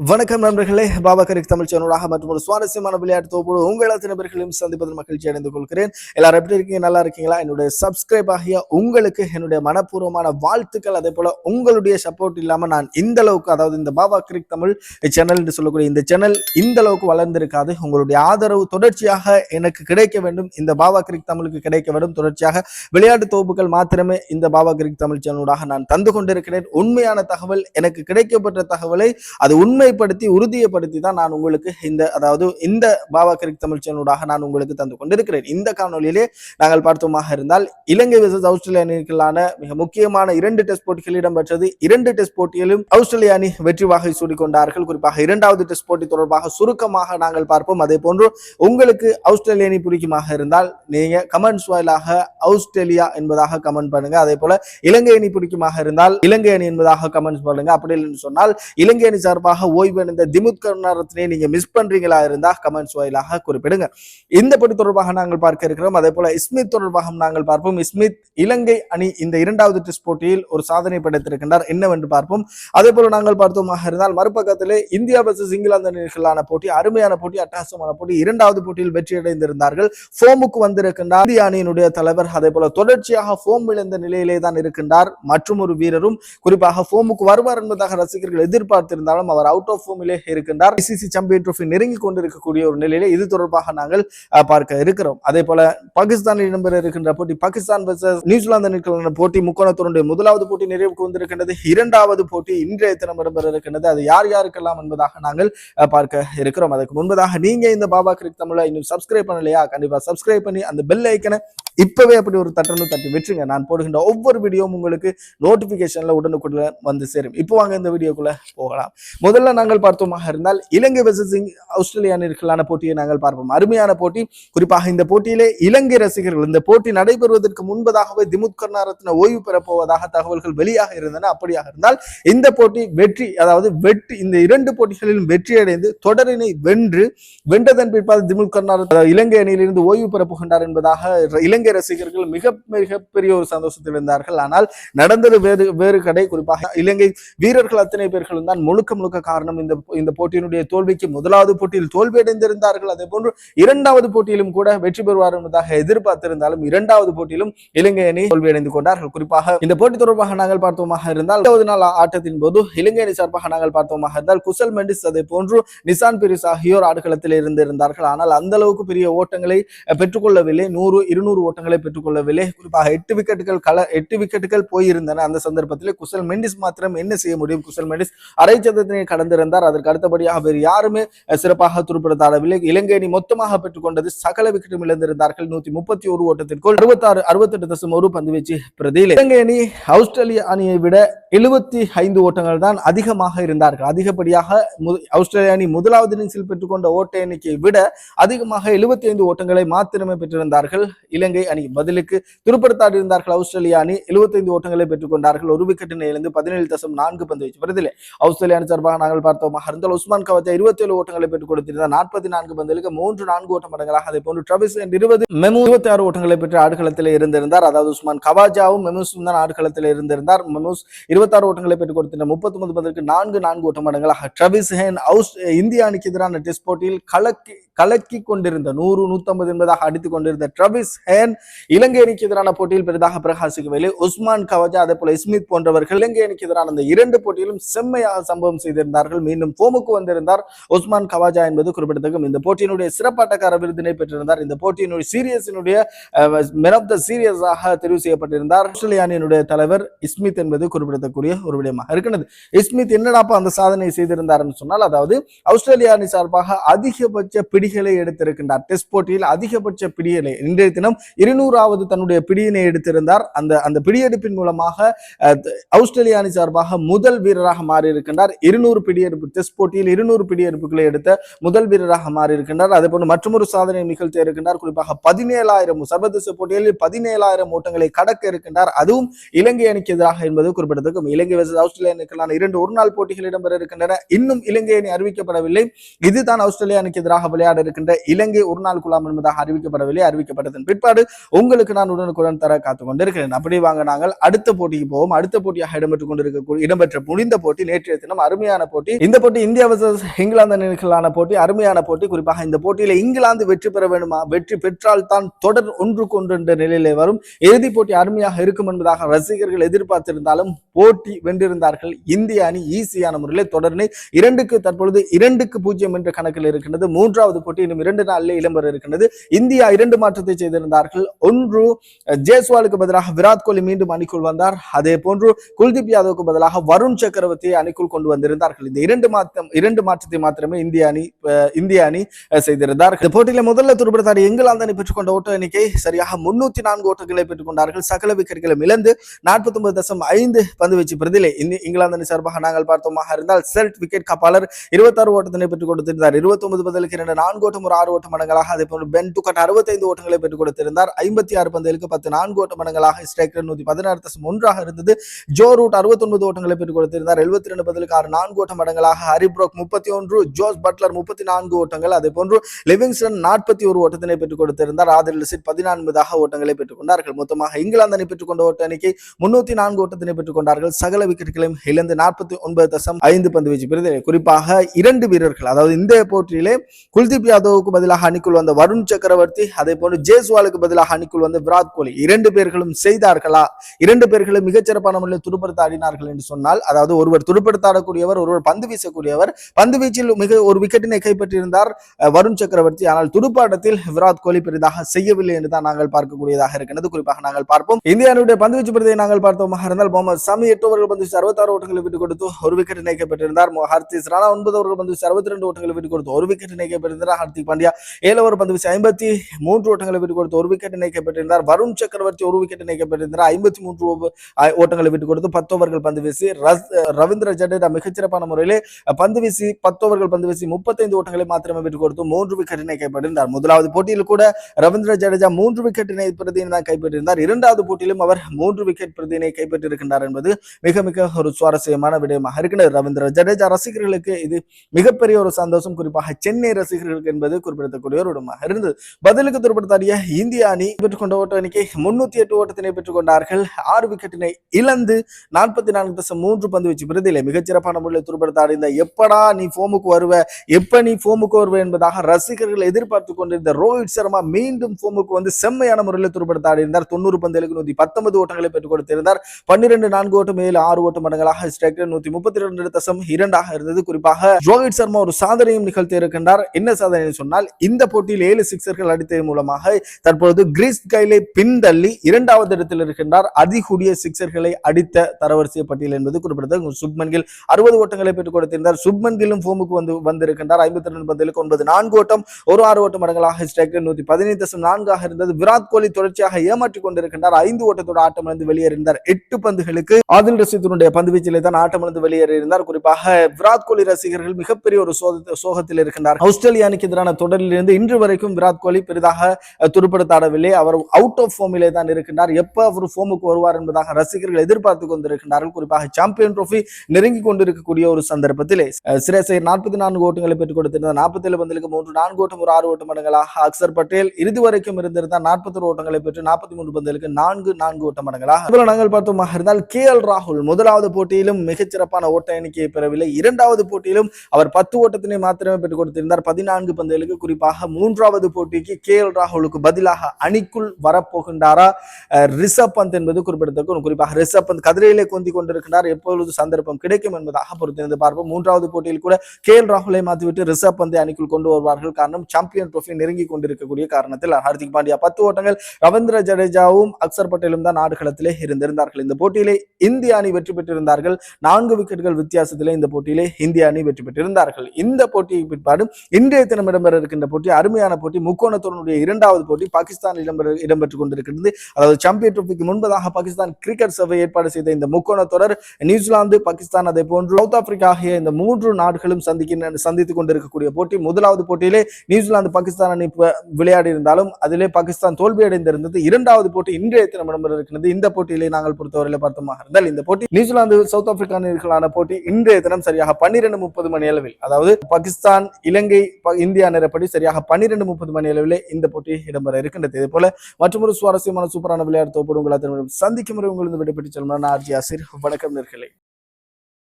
வணக்கம் நண்பர்களே பாபா கரிக் தமிழ் சேனலாக மற்றும் ஒரு சுவாரஸ்யமான விளையாட்டு தொகுப்போடு உங்கள் அத்தனை பேர்களையும் சந்திப்பதில் மகிழ்ச்சி அடைந்து கொள்கிறேன். எல்லாரும் எப்படி இருக்கீங்க? நல்லா இருக்கீங்களா? என்னுடைய சப்ஸ்கிரைப் ஆகிய உங்களுக்கு என்னுடைய மனப்பூர்வமான வாழ்த்துக்கள் அதே போல உங்களுடைய சப்போர்ட் இல்லாமல் நான் இந்த அளவுக்கு அதாவது இந்த பாபா கிரிக் தமிழ் சேனல் என்று சொல்லக்கூடிய இந்த சேனல் இந்த அளவுக்கு வளர்ந்திருக்காது. உங்களுடைய ஆதரவு தொடர்ச்சியாக எனக்கு கிடைக்க வேண்டும். இந்த பாபா கிரிக் தமிழுக்கு கிடைக்க வேண்டும். தொடர்ச்சியாக விளையாட்டு தொகுப்புகள் மாத்திரமே இந்த பாபா கிரிக் தமிழ் சேனலூடாக நான் தந்து கொண்டிருக்கிறேன். உண்மையான தகவல் எனக்கு கிடைக்கப்பட்ட தகவலை அது உண்மை உண்மைப்படுத்தி உறுதியப்படுத்தி தான் நான் உங்களுக்கு இந்த அதாவது இந்த பாபா கிரிக் தமிழ் சேனலூடாக நான் உங்களுக்கு தந்து கொண்டிருக்கிறேன். இந்த காணொலியிலே நாங்கள் பார்த்தோமாக இருந்தால் இலங்கை விசஸ் ஆஸ்திரேலியா அணிகளான மிக முக்கியமான இரண்டு டெஸ்ட் போட்டிகள் இடம்பெற்றது. இரண்டு டெஸ்ட் போட்டியிலும் ஆஸ்திரேலிய அணி வெற்றி வாகை சூடிக்கொண்டார்கள். குறிப்பாக இரண்டாவது டெஸ்ட் போட்டி தொடர்பாக சுருக்கமாக நாங்கள் பார்ப்போம். அதே போன்று உங்களுக்கு ஆஸ்திரேலிய அணி பிடிக்குமாக இருந்தால் நீங்க கமெண்ட்ஸ் வாயிலாக ஆஸ்திரேலியா என்பதாக கமெண்ட் பண்ணுங்க. அதே போல இலங்கை அணி பிடிக்குமாக இருந்தால் இலங்கை அணி என்பதாக கமெண்ட்ஸ் பண்ணுங்க. அப்படி இல்லைன்னு சொன்னால் இலங்கை அணி சார்பாக ஓய்வடைந்த திமுத் கருணாரத்னே நீங்க மிஸ் பண்றீங்களா இருந்தா கமெண்ட்ஸ் வாயிலாக குறிப்பிடுங்க. இந்த போட்டி தொடர்பாக நாங்கள் பார்க்க இருக்கிறோம். அதே போல ஸ்மித் தொடர்பாக நாங்கள் பார்ப்போம். ஸ்மித் இலங்கை அணி இந்த இரண்டாவது டெஸ்ட் போட்டியில் ஒரு சாதனை படைத்திருக்கின்றார். என்னவென்று பார்ப்போம். அதே போல நாங்கள் பார்த்தோமாக இருந்தால் மறுபக்கத்திலே இந்தியா வர்சஸ் இங்கிலாந்து அணிகளான போட்டி அருமையான போட்டி அட்டகாசமான போட்டி இரண்டாவது போட்டியில் வெற்றி அடைந்திருந்தார்கள் ஃபோமுக்கு வந்திருக்கின்றார். இந்திய அணியினுடைய தலைவர் அதே போல தொடர்ச்சியாக ஃபோம் இழந்த நிலையிலே தான் இருக்கின்றார். மற்றும் ஒரு வீரரும் குறிப்பாக ஃபோமுக்கு வருவார் என்பதாக ரசிகர்கள் எதிர்பார்த்திருந்தாலும் அவர் அவுட் ஆஃப் ஃபார்மிலே இருக்கின்றார். ஐசிசி சாம்பியன் ட்ரோஃபி நெருங்கி கொண்டிருக்கக்கூடிய ஒரு நிலையிலே இது தொடர்பாக நாங்கள் பார்க்க இருக்கிறோம். அதே போல பாகிஸ்தானில் இடம்பெற இருக்கின்ற போட்டி பாகிஸ்தான் versus நியூசிலாந்து அணிகளான போட்டி முக்கோணத்தினுடைய முதலாவது போட்டி நிறைவுக்கு வந்திருக்கின்றது. இரண்டாவது போட்டி இன்றைய தினம் இடம்பெற இருக்கின்றது. அது யார் யாருக்கெல்லாம் என்பதாக நாங்கள் பார்க்க இருக்கிறோம். அதுக்கு முன்பதாக நீங்க இந்த பாபா கிரிக் தமிழை இன்னும் சப்ஸ்கிரைப் பண்ணலையா? கண்டிப்பா சப்ஸ்கிரைப் பண்ணி அந்த பெல் ஐக்கனை இப்பவே அப்படி ஒரு தட்டணும் தட்டி விட்டுருங்க நான் போடுகின்ற ஒவ்வொரு வீடியோவும் உங்களுக்கு நோட்டிபிகேஷன்ல உடனுக்குடன் வந்து சேரும். இப்போ வாங்க இந்த வீடியோக்குள்ள போகலாம். முதல்ல நாங்கள் பார்த்தோமாக இருந்தால் இலங்கை வெர்சஸ் ஆஸ்திரேலியா அணிகளான போட்டியை நாங்கள் பார்ப்போம். அருமையான போட்டி. குறிப்பாக இந்த போட்டியிலே இலங்கை ரசிகர்கள் இந்த போட்டி நடைபெறுவதற்கு முன்பதாகவே திமுத் கருணாரத்ன ஓய்வு பெறப்போவதாக தகவல்கள் வெளியாக இருந்தன. அப்படியாக இருந்தால் இந்த போட்டி வெற்றி அதாவது வெற்றி இந்த இரண்டு போட்டிகளிலும் வெற்றி அடைந்து தொடரினை வென்று வென்றதன் பிற்பால் திமுத் கருணாரத் இலங்கை அணியிலிருந்து ஓய்வு பெறப்போகின்றார் என்பதாக இலங்கை ரசிகர்கள் மிக மிகப்பெரிய ஒரு சந்தோஷத்தில் இருந்தார்கள். ஆனால் நடந்தது வேறு வேறு கடை. குறிப்பாக இலங்கை வீரர்கள் அத்தனை பேர்களும் தான் முழுக்க முழுக்க காரணம் காரணம் இந்த இந்த போட்டியினுடைய தோல்விக்கு முதலாவது போட்டியில் தோல்வி அடைந்திருந்தார்கள் அதே போன்று இரண்டாவது போட்டியிலும் கூட வெற்றி பெறுவார் என்பதாக எதிர்பார்த்திருந்தாலும் இரண்டாவது போட்டியிலும் இலங்கை அணி தோல்வி அடைந்து கொண்டார்கள். குறிப்பாக இந்த போட்டி தொடர்பாக நாங்கள் பார்த்தோமாக இருந்தால் இரண்டாவது நாள் ஆட்டத்தின் போது இலங்கை அணி சார்பாக நாங்கள் பார்த்தோமாக இருந்தால் குசல் மெண்டிஸ் அதே போன்று நிசான் பிரிஸ் ஆகியோர் ஆடுகளத்தில் இருந்திருந்தார்கள். ஆனால் அந்த அளவுக்கு பெரிய ஓட்டங்களை பெற்றுக்கொள்ளவில்லை. நூறு இருநூறு ஓட்டங்களை பெற்றுக்கொள்ளவில்லை. குறிப்பாக எட்டு விக்கெட்டுகள் கல எட்டு விக்கெட்டுகள் போயிருந்தன. அந்த சந்தர்ப்பத்தில் குசல் மெண்டிஸ் மாத்திரம் என்ன செய்ய முடியும்? குசல் மெண்டிஸ் அரை சதத்தினை கடந்த கடந்திருந்தார் அதற்கு அடுத்தபடியாக வேறு யாருமே சிறப்பாக துருப்பிடத்தாடவில்லை. இலங்கை அணி மொத்தமாக பெற்றுக்கொண்டது சகல விக்கெட்டும் இழந்திருந்தார்கள். நூத்தி முப்பத்தி ஒரு ஓட்டத்திற்குள் அறுபத்தாறு அறுபத்தெட்டு தசம் ஒரு பந்து வீச்சு பிரதியில். இலங்கை அணி ஆஸ்திரேலிய அணியை விட எழுபத்தி ஐந்து ஓட்டங்கள் தான் அதிகமாக இருந்தார்கள். அதிகப்படியாக ஆஸ்திரேலிய அணி முதலாவது இன்னிங்ஸில் பெற்றுக்கொண்ட ஓட்ட எண்ணிக்கையை விட அதிகமாக எழுபத்தி ஐந்து ஓட்டங்களை மாத்திரமே பெற்றிருந்தார்கள். இலங்கை அணி பதிலுக்கு துருப்படுத்தாடி இருந்தார்கள். ஆஸ்திரேலிய அணி 75 ஓட்டங்களை பெற்றுக்கொண்டார்கள். ஒரு விக்கெட்டினை இழந்து பதினேழு தசம் நான்கு பந்து வீச்சு வருதில்லை ஆஸ்திரேலிய அணி சார்பாக நாங்கள் பார்த்தோமாக இருந்தால் உஸ்மான் கவச்சா இருபத்தி ஏழு ஓட்டங்களை பெற்றுக் கொடுத்திருந்தார். நாற்பத்தி நான்கு பந்துகளுக்கு மூன்று நான்கு ஓட்ட மடங்களாக அதே போன்று ட்ரவிஸ் இருபது மெமு இருபத்தி ஆறு ஓட்டங்களை பெற்று ஆடுகளத்தில் இருந்திருந்தார். அதாவது உஸ்மான் கவாஜாவும் மெமுஸும் தான் ஆடுகளத்தில் இருந்திருந்தார். மெமுஸ் இருபத்தாறு ஓட்டங்களை பெற்றுக் கொடுத்திருந்த முப்பத்தி ஒன்பது பந்தலுக்கு நான்கு நான்கு ஓட்ட மடங்களாக ட்ரவிஸ் ஹேன் அவுஸ் இந்திய அணிக்கு எதிரான டெஸ்ட் போட்டியில் கலக்கி கலக்கி கொண்டிருந்த நூறு நூத்தம்பது என்பதாக அடித்துக் கொண்டிருந்த ட்ரவிஸ் ஹேன் இலங்கை அணிக்கு எதிரான போட்டியில் பெரிதாக பிரகாசிக்கவில்லை உஸ்மான் கவஜா அதே போல ஸ்மித் போன்றவர்கள் இலங்கை அணிக்கு எதிரான அந்த இரண்டு போட்டியிலும் செம்மையாக சம்பவம் செய்திருந்தார்கள். மீண்டும் ஃபோமுக்கு வந்திருந்தார். உஸ்மான் கவாஜா என்பது குறிப்பிடத்தக்கும் இந்த போட்டியினுடைய சிறப்பாட்டக்கார விருதினை பெற்றிருந்தார். இந்த போட்டியினுடைய சீரியஸினுடைய மென் ஆஃப் த சீரியஸாக தெரிவு செய்யப்பட்டிருந்தார். ஆஸ்திரேலிய அணியினுடைய தலைவர் இஸ்மித் என்பது குறிப்பிடத்தக்கூடிய ஒரு விடயமாக இருக்கிறது இஸ்மித் என்னடாப்பா அந்த சாதனை செய்திருந்தார்னு சொன்னால் அதாவது ஆஸ்திரேலிய அணி சார்பாக அதிகபட்ச பிடிகளை எடுத்திருக்கின்றார். டெஸ்ட் போட்டியில் அதிகபட்ச பிடிகளை இன்றைய தினம் இருநூறாவது தன்னுடைய பிடியினை எடுத்திருந்தார். அந்த அந்த பிடியெடுப்பின் மூலமாக அஹ், ஆஸ்திரேலிய அணி சார்பாக முதல் வீரராக மாறியிருக்கின்றார். இருநூறு பிடியெடுப்பு டெஸ்ட் போட்டியில் இருநூறு பிடியெடுப்புகளை எடுத்த முதல் வீரராக மாறி இருக்கின்றார் அதே போன்று மற்றொரு சாதனை நிகழ்த்த இருக்கின்றார். குறிப்பாக பதினேழாயிரம் சர்வதேச போட்டிகளில் பதினேழாயிரம் ஓட்டங்களை கடக்க இருக்கின்றார். அதுவும் இலங்கை அணிக்கு எதிராக என்பது குறிப்பிடத்தக்கும் இலங்கை வர்சஸ் ஆஸ்திரேலியா அணிக்கான இரண்டு ஒருநாள் போட்டிகள் இடம்பெற இருக்கின்றன. இன்னும் இலங்கை அணி அறிவிக்கப்படவில்லை. இதுதான் ஆஸ்திரேலியா அணிக்கு எதிராக விளையாட இருக்கின்ற இலங்கை ஒரு நாள் குழாம் என்பதாக அறிவிக்கப்படவில்லை. அறிவிக்கப்பட்டதன் பிற்பாடு உங்களுக்கு நான் உடனுக்குடன் தர காத்து கொண்டிருக்கிறேன் அப்படி வாங்க நாங்கள் அடுத்த போட்டிக்கு போவோம். அடுத்த போட்டியாக இடம்பெற்றுக் கொண்டிருக்கக்கூடிய இடம்பெற்ற முடிந்த போட்டி நேற்றைய தினம் அருமையான போட்டி போட்டி. இந்த போட்டி இந்தியா வர்சஸ் இங்கிலாந்து அணிகளான போட்டி. அருமையான போட்டி. குறிப்பாக இந்த போட்டியில இங்கிலாந்து வெற்றி பெற வேண்டுமா? வெற்றி பெற்றால் தான் தொடர் ஒன்றுக்கு ஒன்று என்ற நிலையிலே வரும். இறுதிப் போட்டி அருமையாக இருக்கும் என்பதாக ரசிகர்கள் எதிர்பார்த்திருந்தாலும் போட்டி வென்றிருந்தார்கள். இந்திய அணி ஈஸியான முறையில் தொடர்ந்து இரண்டுக்கு தற்பொழுது இரண்டுக்கு பூஜ்ஜியம் என்ற கணக்கில் இருக்கின்றது. மூன்றாவது போட்டி இன்னும் இரண்டு நாளிலே இளம்பெற இருக்கின்றது. இந்தியா இரண்டு மாற்றத்தை செய்திருந்தார்கள். ஒன்று ஜேஸ்வாலுக்கு பதிலாக விராட் கோலி மீண்டும் அணிக்குள் வந்தார். அதே போன்று குல்தீப் யாதவுக்கு பதிலாக வருண் சக்கரவர்த்தியை அணிக்குள் கொண்டு வந்திருந்தார்கள். இந்த இரண்டு மாற்றம் இரண்டு மாற்றத்தை மாத்திரமே இந்திய அணி இந்திய அணி செய்திருந்தார் இந்த போட்டியில முதல்ல துருப்படுத்தாடி இங்கிலாந்து அணி பெற்றுக்கொண்ட ஓட்ட எண்ணிக்கை சரியாக முன்னூத்தி நான்கு ஓட்டங்களை பெற்றுக் கொண்டார்கள் சகல விக்கெட்டுகளும் இழந்து நாற்பத்தி ஒன்பது தசம் ஐந்து பந்து வீச்சு பிரதிலே இங்கிலாந்து அணி சார்பாக நாங்கள் பார்த்தோமாக இருந்தால் செல்ட் விக்கெட் காப்பாளர் இருபத்தாறு ஓட்டத்தினை பெற்றுக் கொடுத்திருந்தார். இருபத்தி ஒன்பது பதிலுக்கு இரண்டு நான்கு ஓட்டம் ஒரு ஆறு ஓட்ட மடங்களாக அதே போன்று பென் டுக்கட் அறுபத்தைந்து ஓட்டங்களை பெற்றுக் கொடுத்திருந்தார். ஐம்பத்தி ஆறு பந்தலுக்கு பத்து நான்கு ஓட்ட மடங்களாக ஸ்ட்ரைக்கர் நூத்தி பதினாறு தசம் ஒன்றாக இருந்தது. ஜோ ரூட் அறுபத்தொன்பது ஓட்டங்களை பெற்றுக் கொடுத்திருந்தார். எழுபத்தி ரெண்டு பதிலுக்கு ஆறு நான்கு ஓட்ட மடங்களாக ஹரிப்ரோக் முப்பத்தி ஒன்று ஜோஸ் பட்லர் முப்பத்தி நான்கு ஓட்டங்கள் அதே போன்று லிவிங்ஸ்டன் நாற்பத்தி ஒரு ஓட்டத்தினை பெற்றுக் கொடுத்திருந்தார். ஆதில் லிசிட் பதினான்குதாக ஓட்டங்களை பெற்றுக் கொண்டார்கள். மொத்தமாக இங்கிலாந்து அணி பெற்றுக் கொண்ட ஓட்ட எண்ணிக்கை முன்னூத்தி நான்கு ஓட்டத்தினை பெற்றுக் கொண்டார்கள். சகல விக்கெட்டுகளையும் இழந்து நாற்பத்தி ஒன்பது தசம் ஐந்து பந்து வீச்சு பிரிவு குறிப்பாக இரண்டு வீரர்கள் அதாவது இந்த போட்டியிலே குல்தீப் யாதவுக்கு பதிலாக அணிக்குள் வந்த வருண் சக்கரவர்த்தி அதே போன்று ஜேஸ்வாலுக்கு பதிலாக அணிக்குள் வந்த விராட் கோலி. இரண்டு பேர்களும் செய்தார்களா? இரண்டு பேர்களும் மிகச்சிறப்பான முறையில் துடுப்படுத்த ஆடினார்கள் என்று சொன்னால் அதாவது ஒருவர் துடுப்படுத்த ஆடக்கூடியவர் ஒருவர் பந்து வீசக்கூடியவர். பந்து வீச்சில் மிக ஒரு விக்கெட்டினை கைப்பற்றியிருந்தார் வருண் சக்கரவர்த்தி. ஆனால் துடுப்பாட்டத்தில் விராட் கோலி பெரிதாக செய்யவில்லை என்று தான் நாங்கள் பார்க்கக்கூடியதாக இருக்கிறது குறிப்பாக நாங்கள் பார்ப்போம். இந்தியாவுடைய பந்து வீச்சு பிரதியை நாங்கள் பார்த்தோமாக இருந்தால் முகமது சமி எட்டு ஓவர்கள் பந்து அறுபத்தாறு ஓட்டங்களை விட்டுக் கொடுத்து ஒரு விக்கெட் இணைக்கப்பட்டிருந்தார் ஹர்திஸ் ராணா ஒன்பது ஓவர்கள் பந்து அறுபத்தி ரெண்டு ஓட்டங்களை விட்டுக் கொடுத்து ஒரு விக்கெட் இணைக்கப்பட்டிருந்தார் ஹர்திக் பாண்டியா ஏழு ஓவர் பந்து வீச்சு ஐம்பத்தி மூன்று ஓட்டங்களை விட்டுக் கொடுத்து ஒரு விக்கெட் இணைக்கப்பட்டிருந்தார் வருண் சக்கரவர்த்தி ஒரு விக்கெட் இணைக்கப்பட்டிருந்தார் ஐம்பத்தி மூன்று ஓட்டங்களை விட்டுக் கொடுத்து பத்து ஓவர்கள் பந்து வீசி ரவீந்திர ஜடேஜா மிகச்சிறப்பான முறையில் அஹ், பந்து வீசி பத்து ஓவர்கள் பந்து வீசி முப்பத்தைந்து ஓட்டங்களை மாத்திரமே விட்டுக் கொடுத்து மூன்று விக்கெட்டினை கைப்பற்றிருந்தார் முதலாவது போட்டியில் கூட ரவீந்திர ஜடேஜா மூன்று விக்கெட் பிரதியினை தான் கைப்பற்றியிருந்தார். இரண்டாவது போட்டியிலும் அவர் மூன்று விக்கெட் பிரதியினை கைப்பற்றியிருக்கின்றார் என்பது மிக மிக ஒரு சுவாரஸ்யமான விடயமாக இருக்கிறது. ரவீந்திர ஜடேஜா ரசிகர்களுக்கு இது மிகப்பெரிய ஒரு சந்தோஷம். குறிப்பாக சென்னை ரசிகர்களுக்கு என்பது குறிப்பிடத்தக்கூடிய ஒரு இடமாக இருந்தது. பதிலுக்கு துருப்படுத்தாடிய இந்திய அணி பெற்றுக்கொண்ட ஓட்ட எண்ணிக்கை முன்னூத்தி எட்டு ஓட்டத்தினை பெற்றுக்கொண்டார்கள். ஆறு விக்கெட்டினை இழந்து நாற்பத்தி நான்கு தசம் மூன்று பந்து வச்சு பிரதியிலே மிகச்சிறப்பான முறையில் துருப்படுத்த இந்த எப்படா நீ ஃபோமுக்கு வருவ? எப்ப நீ ஃபோமுக்கு வருவ? என்பதாக ரசிகர்கள் எதிர்பார்த்து கொண்டிருந்த ரோஹித் சர்மா மீண்டும் ஃபோமுக்கு வந்து செம்மையான முறையில் துருப்படுத்தாடி இருந்தார் தொண்ணூறு பந்தலுக்கு நூத்தி பத்தொன்பது ஓட்டங்களை பெற்றுக் கொடுத்திருந்தார். பன்னிரண்டு நான்கு ஓட்டம் ஏழு ஆறு ஓட்டம் மடங்களாக ஸ்ட்ரைக்கர் நூத்தி முப்பத்தி ரெண்டு தசம் இரண்டாக இருந்தது. குறிப்பாக ரோஹித் சர்மா ஒரு சாதனையும் நிகழ்த்தி இருக்கின்றார். என்ன சாதனை சொன்னால் இந்த போட்டியில் ஏழு சிக்சர்கள் அடித்தது மூலமாக தற்பொழுது கிரீஸ் கைலை பின்தள்ளி இரண்டாவது இடத்தில் இருக்கின்றார். அதிகூடிய சிக்சர்களை அடித்த தரவரிசை பட்டியல் என்பது குறிப்பிடத்தக்க. சுப்மன் கில் அறுபது ஓட்டங்களை பெற்றுக் கொடுத்திருந்தார். சுப்மன் கில்லும் ஃபோமுக்கு வந்து வந்திருக்கின்றார். ஐம்பத்தி ரெண்டு பந்திலுக்கு ஒன்பது. நான்கு ஓட்டம் ஒரு ஆறு ஓட்டம் மடங்களாக ஸ்ட்ரைக் நூத்தி பதினைந்து தசம் நான்காக இருந்தது. விராட் கோலி தொடர்ச்சியாக ஏமாற்றிக் கொண்டிருக்கின்றார். ஐந்து ஓட்டத்தோட ஆட்டமிழந்து வெளியேறினார் எட்டு பந்துகளுக்கு ஆதில் ரசித்தினுடைய பந்து வீச்சிலே தான் ஆட்டமிழந்து வெளியேறியிருந்தார். குறிப்பாக விராட் கோலி ரசிகர்கள் மிகப்பெரிய ஒரு சோகத்தில் இருக்கின்றார் ஆஸ்திரேலிய அணிக்கு எதிரான தொடரில் இருந்து இன்று வரைக்கும் விராட் கோலி பெரிதாக துருப்படுத்தாடவில்லை அவர் அவுட் ஆஃப் ஃபார்மிலே தான் இருக்கின்றார். எப்ப அவர் ஃபோமுக்கு வருவார் என்பதாக ரசிகர்கள் எதிர்பார்த்து கொண்டிருக்கின்றார்கள். குறிப்பாக சாம்பியன் ட்ரோஃபி நெருங்கி கொண்டிருக்கக்கூடிய ஒரு சந்தர்ப்பத்திலே. சிரேசை நாற்பத்தி நான்கு ஓட்டங்களை பெற்றுக் கொடுத்திருந்தார். நாற்பத்தி ஏழு பந்திலுக்கு மூன்று நான்கு ஓட்டம் ஒரு ஆறு ஓட்டம் மடங்களாக அக்சர் பட்டேல் இறுதி வரைக்கும் இருந்திருந்தார். நாற்பத்தி ஓட்டங்களை பெற்று நாற்பத்தி மூன்று பந்திலுக்கு நான்கு நான்கு ஓட்டம் மடங்களாக. இவ்வளவு நாங்கள் பார்த்தோமாக இருந்தால் கே எல் ராகுல் முதலாவது போட்டியிலும் மிகச்சிறப்பான ஓட்ட எண்ணிக்கையை பெறவில்லை. இரண்டாவது போட்டியிலும் அவர் பத்து ஓட்டத்தினை மாத்திரமே பெற்றுக் கொடுத்திருந்தார். பதினான்கு பந்துகளுக்கு குறிப்பாக மூன்றாவது போட்டிக்கு கே எல் ராகுலுக்கு பதிலாக அணிக்குள் வரப்போகின்றாரா? அஹ், ரிஷப் பந்த் என்பது குறிப்பிடத்தக்க குறிப்பாக ரிஷப் பந்த் கதிரையிலே கொந்தி கொண்டிருக்கிறார் எப்பொழுது சந்தர்ப்பம் கிடைக்கும் என்பதாக பொறுத்திருந்து பார்ப்போம். மூன்றாவது போட்டியில் கூட கே எல் ராகுலை மாற்றிவிட்டு ரிசர்வ் பந்தை அணிக்குள் கொண்டு வருவார்கள். காரணம் சாம்பியன் ட்ரோஃபி நெருங்கி கொண்டிருக்கக்கூடிய காரணத்தில் ஹார்திக் பாண்டியா பத்து ஓட்டங்கள் ரவீந்திர ஜடேஜாவும் அக்சர் பட்டேலும் தான் ஆடுகளத்திலே இருந்திருந்தார்கள். இந்த போட்டியிலே இந்திய அணி வெற்றி பெற்றிருந்தார்கள். நான்கு விக்கெட்டுகள் வித்தியாசத்திலே இந்த போட்டியிலே இந்திய அணி வெற்றி பெற்றிருந்தார்கள். இந்த போட்டியை பிற்பாடு இன்றைய தினம் இடம்பெற இருக்கின்ற போட்டி அருமையான போட்டி முக்கோணத்துடனுடைய இரண்டாவது போட்டி பாகிஸ்தான் இடம்பெற இடம்பெற்றுக் கொண்டிருக்கிறது அதாவது சாம்பியன் ட்ரோஃபிக்கு முன்பதாக பாகிஸ்தான் கிரிக்கெட் சபை ஏற்பாடு செய்த இந்த முக்கோண தொடர் நியூசிலாந்து பாகிஸ்தான் அதே போன்று சவுத் ஆப்பிரிக்கா ஆகிய இந்த மூன்று நாடுகளும் சந்திக்கின்ற சந்தித்துக் கொண்டிருக்கக்கூடிய போட்டி முதலாவது போட்டியிலே நியூசிலாந்து பாகிஸ்தான் அணி விளையாடி இருந்தாலும் அதிலே பாகிஸ்தான் தோல்வி அடைந்திருந்தது இரண்டாவது போட்டி இன்றைய தினம் இடம்பெறிருக்கிறது இந்த போட்டியிலே நாங்கள் பொறுத்தவரையில பார்த்தோமாக இருந்தால் இந்த போட்டி நியூசிலாந்து சவுத் ஆப்பிரிக்கா அணிகளான போட்டி இன்றைய தினம் சரியாக பன்னிரண்டு முப்பது மணி அளவில் அதாவது பாகிஸ்தான் இலங்கை ப- இந்தியா நேரப்படி சரியாக பன்னிரண்டு முப்பது மணி அளவிலே இந்த போட்டி இடம்பெற இருக்கின்றது. இதே போல மற்றொரு சுவாரஸ்யமான சூப்பரான விளையாட்டு தொகுப்பு உங்களை சந்திக்கும் முறை உங்களுக்கு விடைபெற்று செல்லும் நான் ஆர்ஜி ஆசிர். வணக்கம் நேர்களே